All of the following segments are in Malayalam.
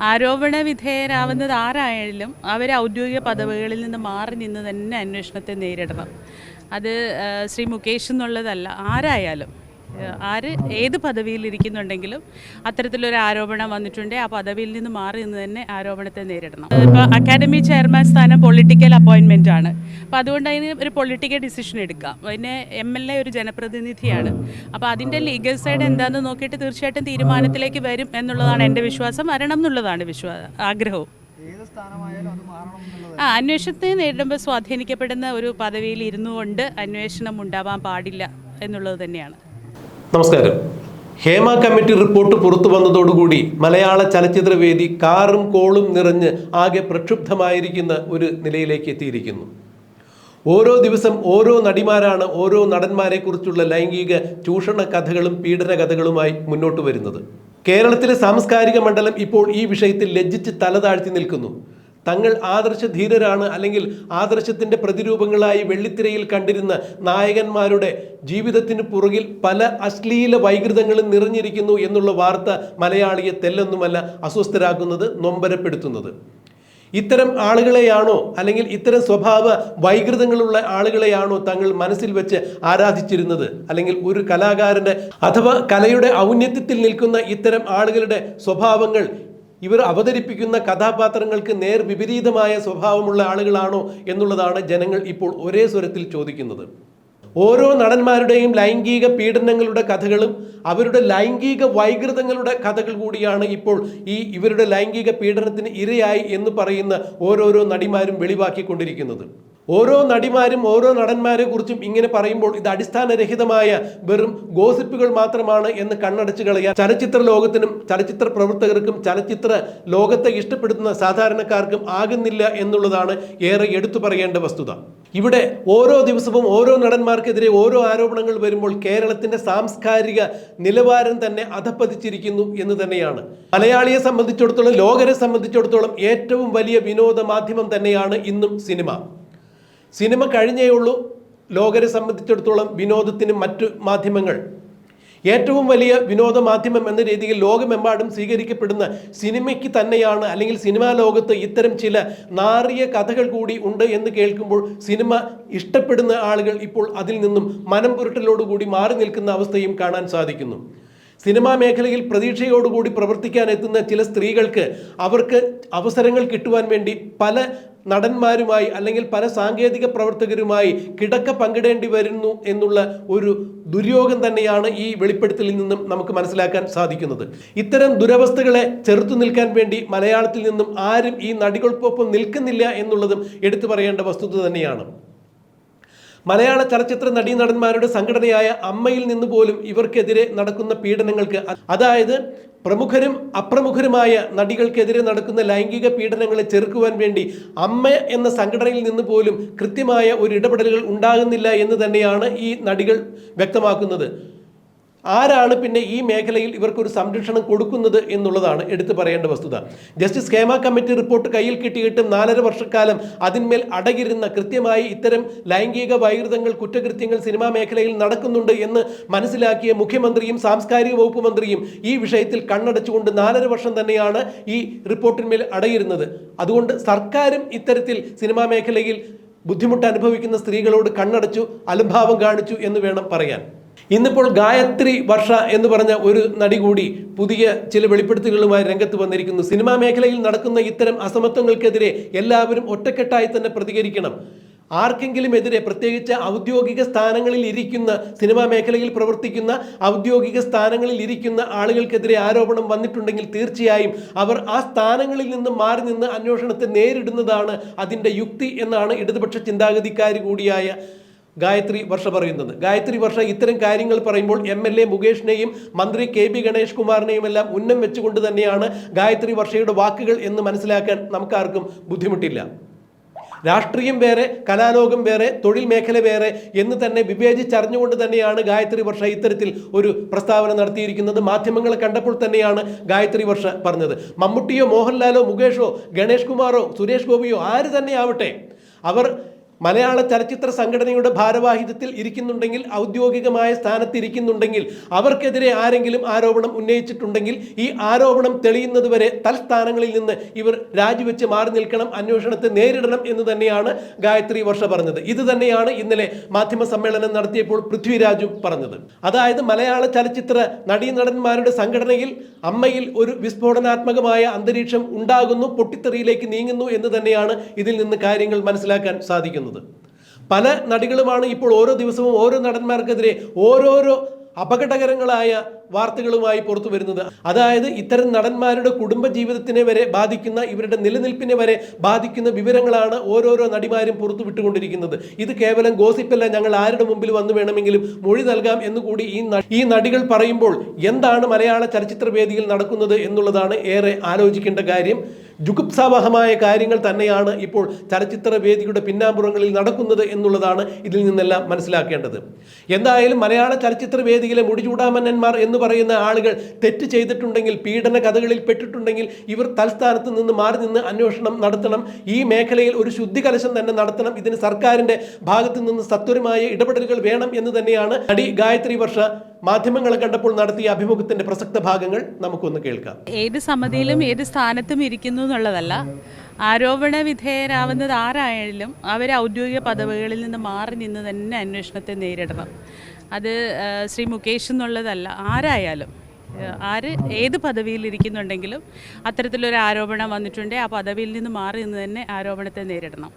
ആരോപണ വിധേയരാവുന്നത് ആരായാലും അവർ ഔദ്യോഗിക പദവികളിൽ നിന്ന് മാറി നിന്ന് തന്നെ അന്വേഷണത്തെ നേരിടണം. അത് ശ്രീ മുകേഷ് എന്നുള്ളതല്ല ആരായാലും. ആര് ഏത് പദവിയിൽ ഇരിക്കുന്നുണ്ടെങ്കിലും അത്തരത്തിലൊരു ആരോപണം വന്നിട്ടുണ്ടെങ്കിൽ ആ പദവിയിൽ നിന്ന് മാറി നിന്ന് തന്നെ ആരോപണത്തെ നേരിടണം. ഇപ്പോൾ അക്കാഡമി ചെയർമാൻ സ്ഥാനം പൊളിറ്റിക്കൽ അപ്പോയിൻമെന്റ് ആണ്. അപ്പോൾ അതുകൊണ്ട് അതിന് ഒരു പൊളിറ്റിക്കൽ ഡിസിഷൻ എടുക്കാം. പിന്നെ എം എൽ എ ഒരു ജനപ്രതിനിധിയാണ്. അപ്പോൾ അതിന്റെ ലീഗൽ സൈഡ് എന്താണെന്ന് നോക്കിയിട്ട് തീർച്ചയായിട്ടും തീരുമാനത്തിലേക്ക് വരും എന്നുള്ളതാണ് എന്റെ വിശ്വാസം. വരണം എന്നുള്ളതാണ് വിശ്വാസ ആഗ്രഹവും. ആ അന്വേഷണത്തെ നേരിടുമ്പോൾ സ്വാധീനിക്കപ്പെടുന്ന ഒരു പദവിയിൽ ഇരുന്നുകൊണ്ട് അന്വേഷണം ഉണ്ടാവാൻ പാടില്ല എന്നുള്ളത് തന്നെയാണ്. നമസ്കാരം. ഹേമ കമ്മിറ്റി റിപ്പോർട്ട് പുറത്തു വന്നതോടുകൂടി മലയാള ചലച്ചിത്രവേദി കാറും കോളും നിറഞ്ഞ് ആകെ പ്രക്ഷുബ്ധമായിരിക്കുന്ന ഒരു നിലയിലേക്ക് എത്തിയിരിക്കുന്നു. ഓരോ ദിവസം ഓരോ നടിമാരാണ് ഓരോ നടന്മാരെ കുറിച്ചുള്ള ലൈംഗിക ചൂഷണ കഥകളും പീഡന കഥകളുമായി മുന്നോട്ട് വരുന്നത്. കേരളത്തിലെ സാംസ്കാരിക മണ്ഡലം ഇപ്പോൾ ഈ വിഷയത്തിൽ ലജ്ജിച്ച് തലതാഴ്ത്തി നിൽക്കുന്നു. തങ്ങൾ ആദർശ ധീരരാണ് അല്ലെങ്കിൽ ആദർശത്തിന്റെ പ്രതിരൂപങ്ങളായി വെള്ളിത്തിരയിൽ കണ്ടിരുന്ന നായകന്മാരുടെ ജീവിതത്തിന് പുറകിൽ പല അശ്ലീല വൈകൃതങ്ങളും നിറഞ്ഞിരിക്കുന്നു എന്നുള്ള വാർത്ത മലയാളിയെ തെല്ലൊന്നുമല്ല അസ്വസ്ഥരാക്കുന്നത് നൊമ്പരപ്പെടുത്തുന്നത്. ഇത്തരം ആളുകളെയാണോ അല്ലെങ്കിൽ ഇത്തരം സ്വഭാവ വൈകൃതങ്ങളുള്ള ആളുകളെയാണോ തങ്ങൾ മനസ്സിൽ വെച്ച് ആരാധിച്ചിരുന്നത്? അല്ലെങ്കിൽ ഒരു കലാകാരന്റെ അഥവാ കലയുടെ ഔന്നത്യത്തിൽ നിൽക്കുന്ന ഇത്തരം ആളുകളുടെ സ്വഭാവങ്ങൾ ഇവർ അവതരിപ്പിക്കുന്ന കഥാപാത്രങ്ങൾക്ക് നേർ വിപരീതമായ സ്വഭാവമുള്ള ആളുകളാണോ എന്നുള്ളതാണ് ജനങ്ങൾ ഇപ്പോൾ ഒരേ സ്വരത്തിൽ ചോദിക്കുന്നത്. ഓരോ നടന്മാരുടെയും ലൈംഗിക പീഡനങ്ങളുടെ കഥകളും അവരുടെ ലൈംഗിക വൈകൃതങ്ങളുടെ കഥകൾ കൂടിയാണ് ഇപ്പോൾ ഈ ഇവരുടെ ലൈംഗിക പീഡനത്തിന് ഇരയായി എന്ന് പറയുന്ന ഓരോരോ നടിമാരും വെളിവാക്കിക്കൊണ്ടിരിക്കുന്നത്. ഓരോ നടിമാരും ഓരോ നടന്മാരെ കുറിച്ചും ഇങ്ങനെ പറയുമ്പോൾ ഇത് അടിസ്ഥാനരഹിതമായ വെറും ഗോസിപ്പുകൾ മാത്രമാണ് എന്ന് കണ്ണടച്ചു കളയാൻ ചലച്ചിത്ര ലോകത്തിനും ചലച്ചിത്ര പ്രവർത്തകർക്കും ചലച്ചിത്ര ലോകത്തെ ഇഷ്ടപ്പെടുന്ന സാധാരണക്കാർക്കും ആകുന്നില്ല എന്നുള്ളതാണ് ഏറെ എടുത്തു പറയേണ്ട വസ്തുത. ഇവിടെ ഓരോ ദിവസവും ഓരോ നടന്മാർക്കെതിരെ ഓരോ ആരോപണങ്ങൾ വരുമ്പോൾ കേരളത്തിന്റെ സാംസ്കാരിക നിലവാരം തന്നെ അധപ്പതിച്ചിരിക്കുന്നു എന്ന് തന്നെയാണ്. മലയാളിയെ സംബന്ധിച്ചിടത്തോളം ലോകരെ സംബന്ധിച്ചിടത്തോളം ഏറ്റവും വലിയ വിനോദ മാധ്യമം തന്നെയാണ് ഇന്നും സിനിമ. സിനിമ കഴിഞ്ഞേ ഉള്ളൂ. ലോകരെ സംബന്ധിച്ചിടത്തോളം വിനോദത്തിനും മറ്റു മാധ്യമങ്ങൾ. ഏറ്റവും വലിയ വിനോദ മാധ്യമം എന്ന രീതിയിൽ ലോകമെമ്പാടും സ്വീകരിക്കപ്പെടുന്ന സിനിമയ്ക്ക് തന്നെയാണ് അല്ലെങ്കിൽ സിനിമാ ലോകത്ത് ഇത്തരം ചില നാറിയ കഥകൾ കൂടി ഉണ്ട് എന്ന് കേൾക്കുമ്പോൾ സിനിമ ഇഷ്ടപ്പെടുന്ന ആളുകൾ ഇപ്പോൾ അതിൽ നിന്നും മനം പുരട്ടലോടുകൂടി മാറി നിൽക്കുന്ന അവസ്ഥയും കാണാൻ സാധിക്കുന്നു. സിനിമാ മേഖലയിൽ പ്രതീക്ഷയോടുകൂടി പ്രവർത്തിക്കാൻ എത്തുന്ന ചില സ്ത്രീകൾക്ക് അവർക്ക് അവസരങ്ങൾ കിട്ടുവാൻ വേണ്ടി പല നടന്മാരുമായി അല്ലെങ്കിൽ പല സാങ്കേതിക പ്രവർത്തകരുമായി കിടക്ക പങ്കിടേണ്ടി വരുന്നു എന്നുള്ള ഒരു ദുര്യോഗം തന്നെയാണ് ഈ വെളിപ്പെടുത്തലിൽ നിന്നും നമുക്ക് മനസ്സിലാക്കാൻ സാധിക്കുന്നത്. ഇത്തരം ദുരവസ്ഥകളെ ചെറുത്തു നിൽക്കാൻ വേണ്ടി മലയാളത്തിൽ നിന്നും ആരും ഈ നടികൾക്കൊപ്പം നിൽക്കുന്നില്ല എന്നുള്ളതും എടുത്തു പറയേണ്ട വസ്തുത തന്നെയാണ്. മലയാള ചലച്ചിത്ര നടീനടന്മാരുടെ സംഘടനയായ അമ്മയിൽ നിന്ന് പോലും ഇവർക്കെതിരെ നടക്കുന്ന പീഡനങ്ങൾക്ക് അതായത് പ്രമുഖരും അപ്രമുഖരുമായ നടികൾക്കെതിരെ നടക്കുന്ന ലൈംഗിക പീഡനങ്ങളെ ചെറുക്കുവാൻ വേണ്ടി അമ്മ എന്ന സംഘടനയിൽ നിന്ന് പോലും കൃത്യമായ ഒരു ഇടപെടലുകൾ ഉണ്ടാകുന്നില്ല എന്ന് തന്നെയാണ് ഈ നടികൾ വ്യക്തമാക്കുന്നത്. ആരാണ് പിന്നെ ഈ മേഖലയിൽ ഇവർക്കൊരു സംരക്ഷണം കൊടുക്കുന്നത് എന്നുള്ളതാണ് എടുത്തു പറയേണ്ട വസ്തുത. ജസ്റ്റിസ് ഹേമ കമ്മിറ്റി റിപ്പോർട്ട് കയ്യിൽ കിട്ടിയിട്ട് നാലര വർഷക്കാലം അതിന്മേൽ അടകിരുന്ന കൃത്യമായി ഇത്തരം ലൈംഗിക വൈകൃതങ്ങൾ കുറ്റകൃത്യങ്ങൾ സിനിമാ മേഖലയിൽ നടക്കുന്നുണ്ട് എന്ന് മനസ്സിലാക്കിയ മുഖ്യമന്ത്രിയും സാംസ്കാരിക വകുപ്പ് മന്ത്രിയും ഈ വിഷയത്തിൽ കണ്ണടച്ചുകൊണ്ട് നാലര വർഷം തന്നെയാണ് ഈ റിപ്പോർട്ടിന്മേൽ അടയിരുന്നത്. അതുകൊണ്ട് സർക്കാരും ഇത്തരത്തിൽ സിനിമാ മേഖലയിൽ ബുദ്ധിമുട്ട് അനുഭവിക്കുന്ന സ്ത്രീകളോട് കണ്ണടച്ചു അലംഭാവം കാണിച്ചു എന്ന് വേണം പറയാൻ. ഇന്നിപ്പോൾ ഗായത്രി വർഷ എന്ന് പറഞ്ഞ ഒരു നടി കൂടി പുതിയ ചില വെളിപ്പെടുത്തലുകളുമായി രംഗത്ത് വന്നിരിക്കുന്നു. സിനിമാ മേഖലയിൽ നടക്കുന്ന ഇത്തരം അസമത്വങ്ങൾക്കെതിരെ എല്ലാവരും ഒറ്റക്കെട്ടായി തന്നെ പ്രതികരിക്കണം. ആർക്കെങ്കിലും എതിരെ പ്രത്യേകിച്ച് ഔദ്യോഗിക സ്ഥാനങ്ങളിൽ ഇരിക്കുന്ന സിനിമാ മേഖലയിൽ പ്രവർത്തിക്കുന്ന ഔദ്യോഗിക സ്ഥാനങ്ങളിൽ ഇരിക്കുന്ന ആളുകൾക്കെതിരെ ആരോപണം വന്നിട്ടുണ്ടെങ്കിൽ തീർച്ചയായും അവർ ആ സ്ഥാനങ്ങളിൽ നിന്ന് മാറി നിന്ന് അന്വേഷണത്തെ നേരിടുന്നതാണ് അതിന്റെ യുക്തി എന്നാണ് ഇടതുപക്ഷ ചിന്താഗതിക്കാർ കൂടിയായ ഗായത്രി വർഷ പറയുന്നത്. ഗായത്രി വർഷ ഇത്തരം കാര്യങ്ങൾ പറയുമ്പോൾ എം എൽ എ മുകേഷിനെയും മന്ത്രി കെ ബി ഗണേഷ് കുമാറിനെയും എല്ലാം ഉന്നം വെച്ചുകൊണ്ട് തന്നെയാണ് ഗായത്രി വർഷയുടെ വാക്കുകൾ എന്ന് മനസ്സിലാക്കാൻ നമുക്കാർക്കും ബുദ്ധിമുട്ടില്ല. രാഷ്ട്രീയം വേറെ കലാലോകം വേറെ തൊഴിൽ മേഖല വേറെ എന്ന് തന്നെ വിവേചിച്ചറിഞ്ഞുകൊണ്ട് തന്നെയാണ് ഗായത്രി വർഷ ഇത്തരത്തിൽ ഒരു പ്രസ്താവന നടത്തിയിരിക്കുന്നത്. മാധ്യമങ്ങളെ കണ്ടപ്പോൾ തന്നെയാണ് ഗായത്രി വർഷ പറഞ്ഞത്. മമ്മൂട്ടിയോ മോഹൻലാലോ മുകേഷോ ഗണേഷ് കുമാറോ സുരേഷ് ഗോപിയോ ആര് തന്നെ ആവട്ടെ അവർ മലയാള ചലച്ചിത്ര സംഘടനയുടെ ഭാരവാഹിത്വത്തിൽ ഇരിക്കുന്നുണ്ടെങ്കിൽ ഔദ്യോഗികമായ സ്ഥാനത്ത് ഇരിക്കുന്നുണ്ടെങ്കിൽ അവർക്കെതിരെ ആരെങ്കിലും ആരോപണം ഉന്നയിച്ചിട്ടുണ്ടെങ്കിൽ ഈ ആരോപണം തെളിയുന്നതുവരെ തൽസ്ഥാനങ്ങളിൽ നിന്ന് ഇവർ രാജിവെച്ച് മാറി നിൽക്കണം അന്വേഷണത്തെ നേരിടണം എന്ന് തന്നെയാണ് ഗായത്രി വർഷ പറഞ്ഞത്. ഇത് തന്നെയാണ് ഇന്നലെ മാധ്യമ സമ്മേളനം നടത്തിയപ്പോൾ പൃഥ്വിരാജും പറഞ്ഞത്. അതായത് മലയാള ചലച്ചിത്ര നടീനടന്മാരുടെ സംഘടനയിൽ അമ്മയിൽ ഒരു വിസ്ഫോടനാത്മകമായ അന്തരീക്ഷം ഉണ്ടാകുന്നു പൊട്ടിത്തെറിയിലേക്ക് നീങ്ങുന്നു എന്ന് തന്നെയാണ് ഇതിൽ നിന്ന് കാര്യങ്ങൾ മനസ്സിലാക്കാൻ സാധിക്കുന്നത്. പല നടികളുമാണ് ഇപ്പോൾ ഓരോ ദിവസവും ഓരോ നടന്മാർക്കെതിരെ ഓരോരോ അപകടകരങ്ങളായ വാർത്തകളുമായി പുറത്തു വരുന്നത്. അതായത് ഇത്തരം നടന്മാരുടെ കുടുംബ ജീവിതത്തിനെ വരെ ബാധിക്കുന്ന ഇവരുടെ നിലനിൽപ്പിനെ വരെ ബാധിക്കുന്ന വിവരങ്ങളാണ് ഓരോരോ നടിമാരും പുറത്തു വിട്ടുകൊണ്ടിരിക്കുന്നത്. ഇത് കേവലം ഗോസിപ്പല്ല. ഞങ്ങൾ ആരുടെ മുമ്പിൽ വന്നു വേണമെങ്കിലും മൊഴി നൽകാം എന്നുകൂടി ഈ ഈ നടികൾ പറയുമ്പോൾ എന്താണ് മലയാള ചലച്ചിത്ര വേദിയിൽ നടക്കുന്നത് എന്നുള്ളതാണ് ഏറെ ആലോചിക്കേണ്ട കാര്യം. ജുഗുപ്സാവഹമായ കാര്യങ്ങൾ തന്നെയാണ് ഇപ്പോൾ ചലച്ചിത്ര വേദിയുടെ പിന്നാമ്പുറങ്ങളിൽ നടക്കുന്നത് എന്നുള്ളതാണ് ഇതിൽ നിന്നെല്ലാം മനസ്സിലാക്കേണ്ടത്. എന്തായാലും മലയാള ചലച്ചിത്ര വേദിയിലെ മുടിചൂടാമന്നന്മാർ എന്ന് പറയുന്ന ആളുകൾ തെറ്റ് ചെയ്തിട്ടുണ്ടെങ്കിൽ പീഡന കഥകളിൽ പെട്ടിട്ടുണ്ടെങ്കിൽ ഇവർ തൽസ്ഥാനത്ത് നിന്ന് മാറി നിന്ന് അന്വേഷണം നടത്തണം. ഈ മേഖലയിൽ ഒരു ശുദ്ധി കലശം തന്നെ നടത്തണം. ഇതിന് സർക്കാരിന്റെ ഭാഗത്തു നിന്ന് സത്വരമായ ഇടപെടലുകൾ വേണം എന്ന് തന്നെയാണ് നടി ഗായത്രി വർഷ മാധ്യമങ്ങളെ കണ്ടപ്പോൾ നടത്തിയ അഭിമുഖത്തിന്റെ പ്രസക്ത ഭാഗങ്ങൾ നമുക്കൊന്ന് കേൾക്കാം. ഏത് സമിതിയിലും ഏത് സ്ഥാനത്തും ഇരിക്കുന്നു എന്നുള്ളതല്ല. ആരോപണ വിധേയരാവുന്നത് ആരായാലും അവർ ഔദ്യോഗിക പദവികളിൽ നിന്ന് മാറി നിന്ന് തന്നെ അന്വേഷണത്തെ നേരിടണം. അത് ശ്രീ മുകേഷ് എന്നുള്ളതല്ല. ആരായാലും ആര് ഏത് പദവിയിൽ ഇരിക്കുന്നുണ്ടെങ്കിലും അത്തരത്തിലൊരു ആരോപണം വന്നിട്ടുണ്ടെങ്കിൽ ആ പദവിയിൽ നിന്ന് മാറി നിന്ന് തന്നെ ആരോപണത്തെ നേരിടണം.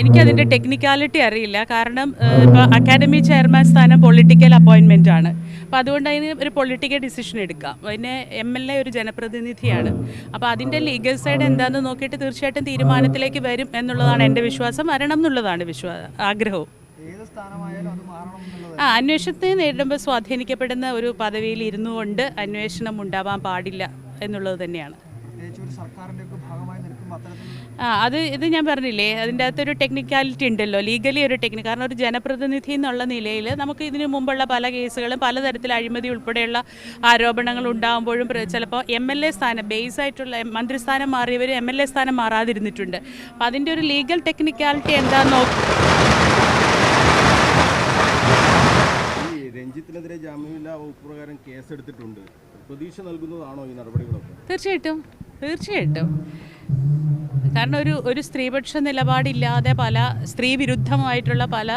എനിക്കതിന്റെ ടെക്നിക്കാലിറ്റി അറിയില്ല. കാരണം ഇപ്പോൾ അക്കാഡമി ചെയർമാൻ സ്ഥാനം പൊളിറ്റിക്കൽ അപ്പോയിൻമെന്റ് ആണ്. അപ്പോൾ അതുകൊണ്ട് അതിന് ഒരു പൊളിറ്റിക്കൽ ഡിസിഷൻ എടുക്കാം. പിന്നെ എം എൽ എ ഒരു ജനപ്രതിനിധിയാണ്. അപ്പോൾ അതിന്റെ ലീഗൽ സൈഡ് എന്താണെന്ന് നോക്കിയിട്ട് തീർച്ചയായിട്ടും തീരുമാനത്തിലേക്ക് വരും എന്നുള്ളതാണ് എന്റെ വിശ്വാസം. വരണം എന്നുള്ളതാണ് വിശ്വാ ആഗ്രഹവും. ഏത് സ്ഥാനമായാലും അത് മാറണം എന്നുള്ളത്. ആ അന്വേഷണത്തെ നേരിടുമ്പോൾ സ്വാധീനിക്കപ്പെടുന്ന ഒരു പദവിയിൽ ഇരുന്നു കൊണ്ട് അന്വേഷണം ഉണ്ടാവാൻ പാടില്ല എന്നുള്ളത് തന്നെയാണ്. ആ അത് ഇത് ഞാൻ പറഞ്ഞില്ലേ അതിന്റെ അകത്തൊരു ടെക്നിക്കാലിറ്റി ഉണ്ടല്ലോ ലീഗലി ഒരു ടെക്നിക് കാരണം ഒരു ജനപ്രതിനിധി എന്നുള്ള നിലയിൽ നമുക്ക് ഇതിനു മുമ്പുള്ള പല കേസുകളും പലതരത്തിൽ അഴിമതി ഉൾപ്പെടെയുള്ള ആരോപണങ്ങൾ ഉണ്ടാകുമ്പോഴും ചിലപ്പോൾ എം എൽ എ സ്ഥാനം ബേസ് ആയിട്ടുള്ള മന്ത്രിസ്ഥാനം മാറിയവർ എം എൽ എ സ്ഥാനം മാറാതിരുന്നിട്ടുണ്ട്. അപ്പം അതിന്റെ ഒരു ലീഗൽ ടെക്നിക്കാലിറ്റി എന്താണെന്ന് നോക്കി രഞ്ജിത്തിനെതിരെ ജാമ്യമില്ലാ വകുപ്പ് പ്രകാരം കേസെടുത്തിട്ടുണ്ട്. പ്രതീക്ഷ നൽകുന്നതാണോ ഈ നടപടികളൊക്കെ? തീർച്ചയായിട്ടും. തീർച്ചയായിട്ടും. കാരണം ഒരു ഒരു സ്ത്രീപക്ഷ നിലപാടില്ലാതെ പല സ്ത്രീ വിരുദ്ധമായിട്ടുള്ള പല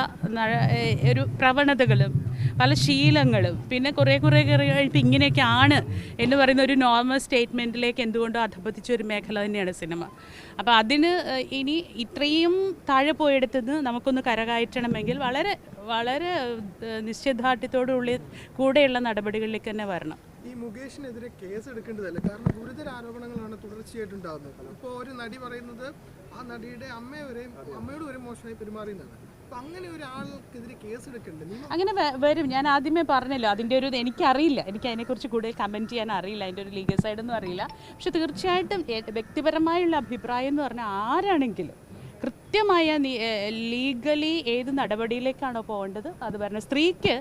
ഒരു പ്രവണതകളും പല ശീലങ്ങളും പിന്നെ കുറേ കുറേ കഴിയുമ്പോൾ ഇങ്ങനെയൊക്കെ ആണ് എന്ന് പറയുന്ന ഒരു നോർമൽ സ്റ്റേറ്റ്മെന്റിലേക്ക് എന്തുകൊണ്ടും അധപതിച്ച ഒരു മേഖല തന്നെയാണ് സിനിമ അപ്പോൾ അതിന് ഇനി ഇത്രയും താഴെ പോയെടുത്തുനിന്ന് നമുക്കൊന്ന് കരകയറ്റണമെങ്കിൽ വളരെ വളരെ ഏ, നിശ്ചയദാർഢ്യത്തോടുള്ളിൽ കൂടെയുള്ള നടപടികളിലേക്ക് തന്നെ വരണം. ഈ മുകേഷിനെതിരെ കേസ് എടുക്കേണ്ടതല്ല? കാരണം ഗുരുതര ആരോപണങ്ങളാണ് തുടർച്ചയായിട്ട് ഉണ്ടാകുന്നത് ഇപ്പോൾ ഒരു നടി പറയുന്നത് ആ നടിയുടെ അമ്മയെ അമ്മയോട് വരെ മോശമായി പെരുമാറിയെന്നാണ്. അങ്ങനെ വരും. ഞാൻ ആദ്യമേ പറഞ്ഞല്ലോ അതിന്റെ ഒരു എനിക്കറിയില്ല. എനിക്ക് അതിനെക്കുറിച്ച് കൂടുതൽ കമന്റ് ചെയ്യാൻ അറിയില്ല. അതിന്റെ ഒരു ലീഗൽ സൈഡൊന്നും അറിയില്ല. പക്ഷെ തീർച്ചയായിട്ടും വ്യക്തിപരമായുള്ള അഭിപ്രായം എന്ന് പറഞ്ഞാൽ ആരാണെങ്കിലും കൃത്യമായ ലീഗലി ഏത് നടപടിയിലേക്കാണോ പോകേണ്ടത്? അത് പറഞ്ഞ സ്ത്രീക്ക്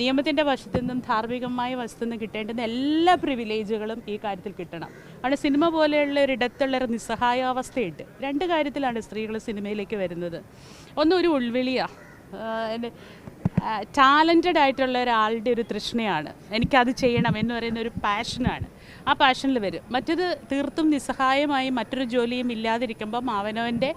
നിയമത്തിന്റെ വശത്തു നിന്നും ധാർമ്മികമായ വശത്തു നിന്നും കിട്ടേണ്ടുന്ന എല്ലാ പ്രിവിലേജുകളും ഈ കാര്യത്തിൽ കിട്ടണം. അവിടെ സിനിമ പോലെയുള്ള ഒരു ഇടത്തുള്ള ഒരു നിസ്സഹായാവസ്ഥയുണ്ട്. രണ്ട് കാര്യത്തിലാണ് സ്ത്രീകൾ സിനിമയിലേക്ക് വരുന്നത്. ഒന്ന് ഒരു ഉൾവിളിയാണ് ടാലന്റഡ് ആയിട്ടുള്ള ഒരാളുടെ ഒരു തൃഷ്ണയാണ്. എനിക്കത് ചെയ്യണം എന്ന് പറയുന്ന ഒരു പാഷനാണ് ആ പാഷനിൽ വരും. മറ്റത് തീർത്തും നിസ്സഹായമായി മറ്റൊരു ജോലിയും ഇല്ലാതിരിക്കുമ്പം അവനവന്റെ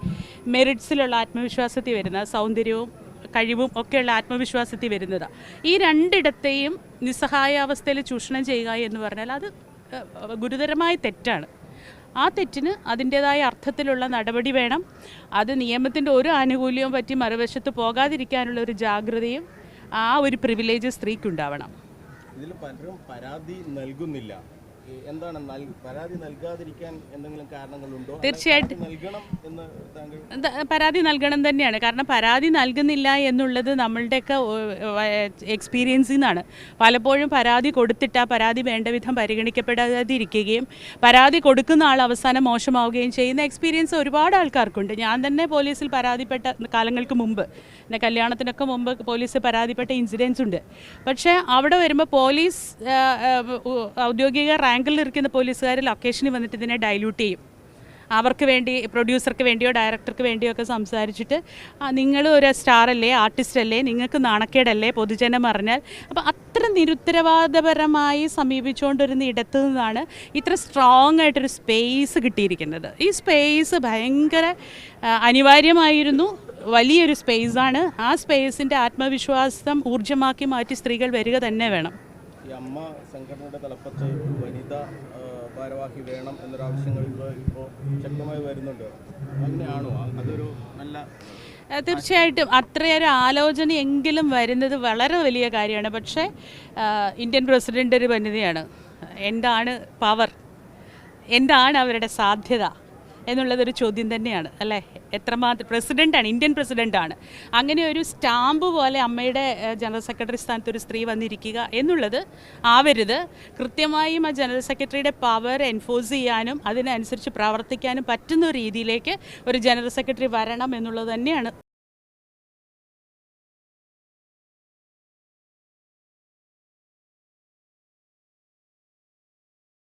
മെറിറ്റ്സിലുള്ള ആത്മവിശ്വാസത്തിൽ വരുന്ന സൗന്ദര്യവും കഴിവും ഒക്കെയുള്ള ആത്മവിശ്വാസത്തിൽ വരുന്നതാണ് ഈ രണ്ടിടത്തെയും നിസ്സഹായാവസ്ഥയിൽ ചൂഷണം ചെയ്യുക എന്ന് പറഞ്ഞാൽ അത് ഗുരുതരമായ തെറ്റാണ്. ആ തെറ്റിന് അതിന്റെതായ അർത്ഥത്തിലുള്ള നടപടി വേണം. അത് നിയമത്തിന്റെ ഒരു ആനുകൂല്യവും പറ്റി മറുവശത്ത് പോകാതിരിക്കാനുള്ള ഒരു ജാഗ്രതയും ആ ഒരു പ്രിവിലേജ് സ്ത്രീക്കുണ്ടാവണം. ഇതിൽ പലരും പരാതി നൽകുന്നില്ല. എന്താണ് പരാതി നൽകാതിരിക്കാൻ എന്തെങ്കിലും കാരണങ്ങളുണ്ടോ? തീർച്ചയായിട്ടും. പരാതി നൽകണം എന്ന് പരാതി നൽകണം തന്നെയാണ്. കാരണം പരാതി നൽകുന്നില്ല എന്നുള്ളത് നമ്മളുടെയൊക്കെ എക്സ്പീരിയൻസിൽ നിന്നാണ് പലപ്പോഴും പരാതി കൊടുത്തിട്ട് ആ പരാതി വേണ്ട വിധം പരിഗണിക്കപ്പെടാതിരിക്കുകയും പരാതി കൊടുക്കുന്ന ആൾ അവസാനം മോശമാവുകയും ചെയ്യുന്ന എക്സ്പീരിയൻസ് ഒരുപാട് ആൾക്കാർക്കുണ്ട്. ഞാൻ തന്നെ പോലീസിൽ പരാതിപ്പെട്ട കാലങ്ങൾക്ക് മുമ്പ് എന്റെ കല്യാണത്തിനൊക്കെ മുമ്പ് പോലീസ് പരാതിപ്പെട്ട ഇൻസിഡൻസ് ഉണ്ട്. പക്ഷേ അവിടെ വരുമ്പോൾ പോലീസ് ഔദ്യോഗിക ആ, റാങ്കിൽ ഇരിക്കുന്ന പോലീസുകാർ ലൊക്കേഷനിൽ വന്നിട്ട് ഇതിനെ ഡൈല്യൂട്ട് ചെയ്യും. അവർക്ക് വേണ്ടി പ്രൊഡ്യൂസർക്ക് വേണ്ടിയോ ഡയറക്ടർക്ക് വേണ്ടിയോ ഒക്കെ സംസാരിച്ചിട്ട് നിങ്ങൾ ഒരു സ്റ്റാർ അല്ലേ ആർട്ടിസ്റ്റ് അല്ലേ നിങ്ങൾക്ക് നാണക്കേടല്ലേ പൊതുജനം അറിഞ്ഞാൽ. അപ്പോൾ അത്ര നിരുത്തരവാദപരമായി സമീപിച്ചുകൊണ്ടിരുന്ന ഇടത്തു നിന്നാണ് ഇത്ര സ്ട്രോങ് ആയിട്ടൊരു സ്പേസ് കിട്ടിയിരിക്കുന്നത്. ഈ സ്പേസ് ഭയങ്കര അനിവാര്യമായിരുന്നു. വലിയൊരു സ്പേസാണ് ആ സ്പേസിന്റെ ആത്മവിശ്വാസം ഊർജമാക്കി മാറ്റി സ്ത്രീകൾ വരിക തന്നെ വേണം. ഈ അമ്മ സംഘടനയുടെ തലപ്പത്ത് വനിതാ ആ, ഭാരവാഹി വേണം എന്നൊരാവശ്യങ്ങൾ ഇപ്പോൾ ശക്തമായി വരുന്നുണ്ട്. അങ്ങനെയാണോ? അതൊരു നല്ല തീർച്ചയായിട്ടും അത്രയൊരു ആലോചന എങ്കിലും വരുന്നത് വളരെ വലിയ കാര്യമാണ്. പക്ഷേ ഇന്ത്യൻ പ്രസിഡന്റ് ഒരു വനിതയാണ്. എന്താണ് പവർ? എന്താണ് അവരുടെ സാധ്യത? എന്നുള്ളതൊരു ചോദ്യം തന്നെയാണ് അല്ലേ? എത്രമാത്രം പ്രസിഡന്റാണ് ഇന്ത്യൻ പ്രസിഡന്റാണ് അങ്ങനെ ഒരു സ്റ്റാമ്പ് പോലെ അമ്മയുടെ ജനറൽ സെക്രട്ടറി സ്ഥാനത്ത് ഒരു സ്ത്രീ വന്നിരിക്കുക എന്നുള്ളത് ആവരുത്. കൃത്യമായും ആ ജനറൽ സെക്രട്ടറിയുടെ പവർ എൻഫോഴ്സ് ചെയ്യാനും അതിനനുസരിച്ച് പ്രവർത്തിക്കാനും പറ്റുന്ന രീതിയിലേക്ക് ഒരു ജനറൽ സെക്രട്ടറി വരണം എന്നുള്ളത് തന്നെയാണ്.